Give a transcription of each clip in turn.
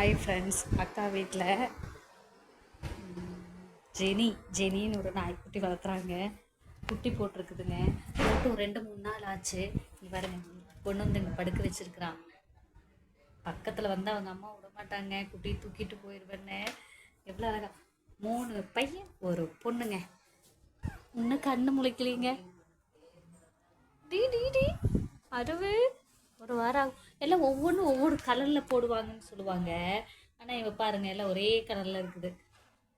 Hi friends அக்கா வீட்டில் Jenny ஜெனின்னு ஒரு நாய்க்குட்டி வளர்த்துறாங்க. குட்டி போட்டிருக்குதுங்க. போட்டு ஒரு ரெண்டு மூணு நாள் ஆச்சு. இவருங்க கொண்டு வந்து இங்கே படுக்க வச்சுருக்குறாங்க பக்கத்தில் வந்து அவங்க அம்மா விட மாட்டாங்க. குட்டி தூக்கிட்டு போயிடுவேன்னு எவ்வளோ அழகா. மூணு பையன் ஒரு பொண்ணுங்க. இன்னும் கண்ணு முளைக்கலீங்க டி டி டி. அருவு ஒரு வாரம் ஆகும். எல்லாம் ஒவ்வொன்றும் ஒவ்வொரு கலரில் போடுவாங்கன்னு சொல்லுவாங்க. ஆனால் இவ பாருங்க எல்லாம் ஒரே கலரில் இருக்குது.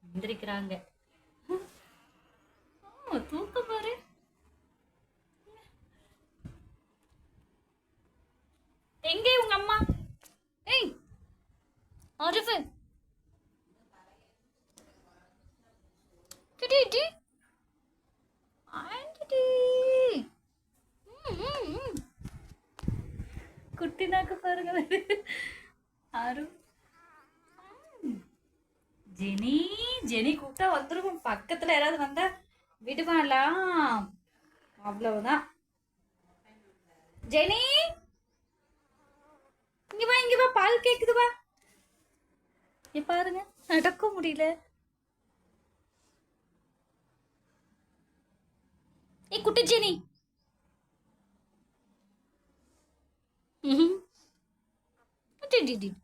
எந்திரிக்கிறாங்க. தூக்கம் பாரு எங்கே உங்க அம்மா? ஏய் அருவு டி குட்டினாக்கு பாருங்க ஆறு ஜெனி ஜெனி கூப்பிட்டா வந்துருக்கும் பக்கத்துல யாராவது வந்தா விடுவாளாம் அவ்வளவுதான். ஜெனி இங்க வா இங்க வா. பால் கேக்குது வா. இங்க பாருங்க. நடக்க முடியல. ஏய் குட்டி ஜெனி. ம்ஹும். டி, டி, டி.